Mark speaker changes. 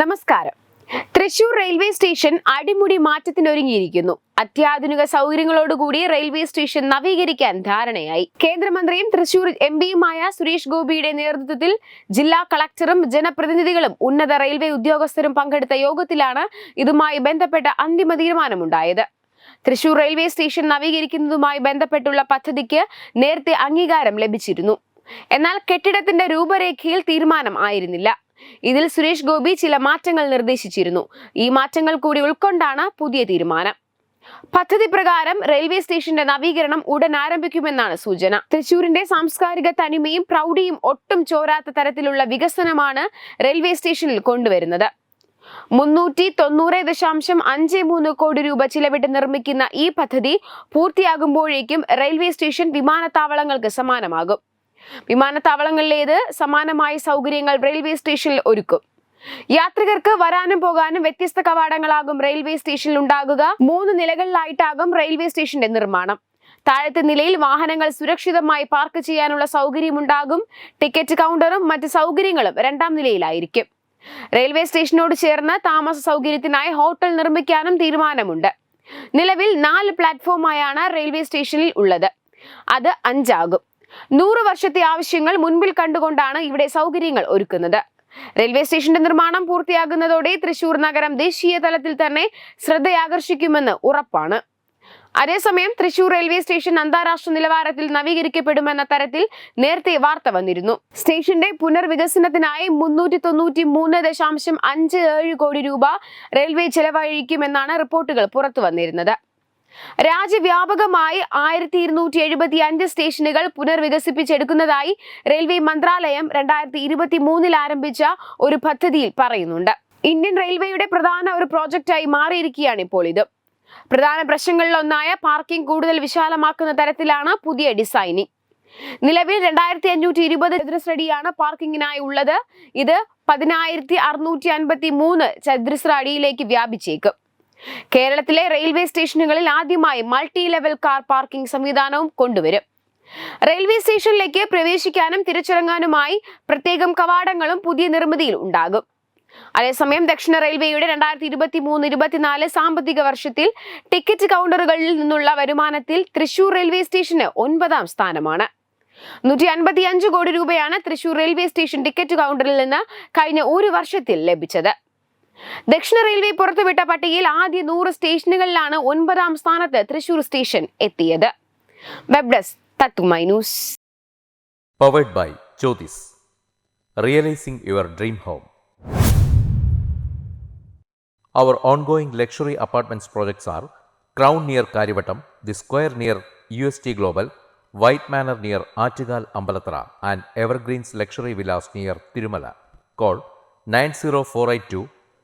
Speaker 1: നമസ്കാരം. Thrissur railway station അടിമുടി മാറ്റത്തിനൊരുങ്ങിയിരിക്കുന്നു. അത്യാധുനിക സൗകര്യങ്ങളോടുകൂടി റെയിൽവേ സ്റ്റേഷൻ നവീകരിക്കാൻ ധാരണയായി. കേന്ദ്രമന്ത്രിയും തൃശൂർ എം പിയുമായ സുരേഷ് ഗോപിയുടെ നേതൃത്വത്തിൽ ജില്ലാ കളക്ടറും ജനപ്രതിനിധികളും ഉന്നത റെയിൽവേ ഉദ്യോഗസ്ഥരും പങ്കെടുത്ത യോഗത്തിലാണ് ഇതുമായി ബന്ധപ്പെട്ട അന്തിമ തീരുമാനമുണ്ടായത്. തൃശൂർ റെയിൽവേ സ്റ്റേഷൻ നവീകരിക്കുന്നതുമായി ബന്ധപ്പെട്ടുള്ള പദ്ധതിക്ക് നേരത്തെ അംഗീകാരം ലഭിച്ചിരുന്നു. എന്നാൽ കെട്ടിടത്തിന്റെ രൂപരേഖയിൽ തീരുമാനം ആയിരുന്നില്ല. ഇതിൽ സുരേഷ് ഗോപി ചില മാറ്റങ്ങൾ നിർദ്ദേശിച്ചിരുന്നു. ഈ മാറ്റങ്ങൾ കൂടി ഉൾക്കൊണ്ടാണ് പുതിയ തീരുമാനം. പദ്ധതി പ്രകാരം റെയിൽവേ സ്റ്റേഷന്റെ നവീകരണം ഉടൻ ആരംഭിക്കുമെന്നാണ് സൂചന. തൃശൂരിന്റെ സാംസ്കാരിക തനിമയും പ്രൗഢിയും ഒട്ടും ചോരാത്ത തരത്തിലുള്ള വികസനമാണ് റെയിൽവേ സ്റ്റേഷനിൽ കൊണ്ടുവരുന്നത്. മുന്നൂറ്റി തൊണ്ണൂറ് ദശാംശം അഞ്ച് മൂന്ന് കോടി രൂപ ചിലവിട്ട് നിർമ്മിക്കുന്ന ഈ പദ്ധതി പൂർത്തിയാകുമ്പോഴേക്കും റെയിൽവേ സ്റ്റേഷൻ വിമാനത്താവളങ്ങൾക്ക് സമാനമാകും. വിമാനത്താവളങ്ങളിലേത് സമാനമായ സൗകര്യങ്ങൾ റെയിൽവേ സ്റ്റേഷനിൽ ഒരുക്കും. യാത്രികർക്ക് വരാനും പോകാനും വ്യത്യസ്ത കവാടങ്ങളാകും റെയിൽവേ സ്റ്റേഷനിൽ ഉണ്ടാകുക. മൂന്ന് നിലകളിലായിട്ടാകും റെയിൽവേ സ്റ്റേഷന്റെ നിർമ്മാണം. താഴത്തെ നിലയിൽ വാഹനങ്ങൾ സുരക്ഷിതമായി പാർക്ക് ചെയ്യാനുള്ള സൗകര്യമുണ്ടാകും ടിക്കറ്റ് കൗണ്ടറും മറ്റ് സൗകര്യങ്ങളും രണ്ടാം നിലയിലായിരിക്കും. റെയിൽവേ സ്റ്റേഷനോട് ചേർന്ന് താമസ സൗകര്യത്തിനായി ഹോട്ടൽ നിർമ്മിക്കാനും തീരുമാനമുണ്ട്. നിലവിൽ നാല് പ്ലാറ്റ്ഫോമായാണ് റെയിൽവേ സ്റ്റേഷനിൽ ഉള്ളത്. അത് അഞ്ചാകും. നൂറ് വർഷത്തെ ആവശ്യങ്ങൾ മുൻപിൽ കണ്ടുകൊണ്ടാണ് ഇവിടെ സൗകര്യങ്ങൾ ഒരുക്കുന്നത്. റെയിൽവേ സ്റ്റേഷന്റെ നിർമ്മാണം പൂർത്തിയാകുന്നതോടെ തൃശൂർ നഗരം ദേശീയ തലത്തിൽ തന്നെ ശ്രദ്ധയാകർഷിക്കുമെന്ന് ഉറപ്പാണ്. അതേസമയം തൃശൂർ റെയിൽവേ സ്റ്റേഷൻ അന്താരാഷ്ട്ര നിലവാരത്തിൽ നവീകരിക്കപ്പെടുമെന്ന തരത്തിൽ നേരത്തെ വാർത്ത വന്നിരുന്നു. സ്റ്റേഷന്റെ പുനർവികസനത്തിനായി മുന്നൂറ്റി തൊണ്ണൂറ്റി മൂന്ന് ദശാംശം അഞ്ച് ഏഴ് കോടി രൂപ റെയിൽവേ ചെലവഴിക്കുമെന്നാണ് റിപ്പോർട്ടുകൾ പുറത്തു വന്നിരുന്നത്. രാജ്യവ്യാപകമായി ആയിരത്തി ഇരുന്നൂറ്റി എഴുപത്തി അഞ്ച് സ്റ്റേഷനുകൾ പുനർവികസിപ്പിച്ചെടുക്കുന്നതായി റെയിൽവേ മന്ത്രാലയം രണ്ടായിരത്തി ഇരുപത്തി മൂന്നിൽ ആരംഭിച്ച ഒരു പദ്ധതിയിൽ പറയുന്നുണ്ട്. ഇന്ത്യൻ റെയിൽവേയുടെ പ്രധാന ഒരു പ്രോജക്റ്റായി മാറിയിരിക്കുകയാണ് ഇപ്പോൾ ഇത്. പ്രധാന പ്രശ്നങ്ങളിലൊന്നായ പാർക്കിംഗ് കൂടുതൽ വിശാലമാക്കുന്ന തരത്തിലാണ് പുതിയ ഡിസൈനിങ്. നിലവിൽ രണ്ടായിരത്തി അഞ്ഞൂറ്റി ഇരുപത് ചതുരശ്രടിയാണ് പാർക്കിങ്ങിനായി ഉള്ളത്. ഇത് പതിനായിരത്തി അറുന്നൂറ്റി അൻപത്തി മൂന്ന് ചതുരശ്ര അടിയിലേക്ക് വ്യാപിച്ചേക്കും. കേരളത്തിലെ റെയിൽവേ സ്റ്റേഷനുകളിൽ ആദ്യമായി മൾട്ടി ലെവൽ കാർ പാർക്കിംഗ് സംവിധാനവും കൊണ്ടുവരും. റെയിൽവേ സ്റ്റേഷനിലേക്ക് പ്രവേശിക്കാനും തിരിച്ചിറങ്ങാനുമായി പ്രത്യേകം കവാടങ്ങളും പുതിയ നിർമ്മിതിയിൽ ഉണ്ടാകും. അതേസമയം ദക്ഷിണ റെയിൽവേയുടെ രണ്ടായിരത്തി ഇരുപത്തി മൂന്ന് ഇരുപത്തിനാല് സാമ്പത്തിക വർഷത്തിൽ ടിക്കറ്റ് കൗണ്ടറുകളിൽ നിന്നുള്ള വരുമാനത്തിൽ തൃശൂർ റെയിൽവേ സ്റ്റേഷന് ഒൻപതാം സ്ഥാനമാണ്. നൂറ്റി അൻപത്തി അഞ്ച് കോടി രൂപയാണ് തൃശൂർ റെയിൽവേ സ്റ്റേഷൻ ടിക്കറ്റ് കൗണ്ടറിൽ നിന്ന് കഴിഞ്ഞ ഒരു വർഷത്തിൽ ലഭിച്ചത്. ദക്ഷിണ റെയിൽവേ പുറത്തുവിട്ട പട്ടികയിൽ ആദ്യ നൂറ് സ്റ്റേഷനുകളിലാണ് ഒൻപതാം സ്ഥാനത്ത് തൃശൂർ സ്റ്റേഷൻ എത്തിയത് വെബ് ഡെസ്ക് തത്തുമൈ news
Speaker 2: Powered by Jyotis. Realizing your dream home. Our ongoing luxury apartments projects are Crown near Karivattam, The Square near UST Global, White Manor near Achigal Ambalatra, and Evergreens Luxury Villas near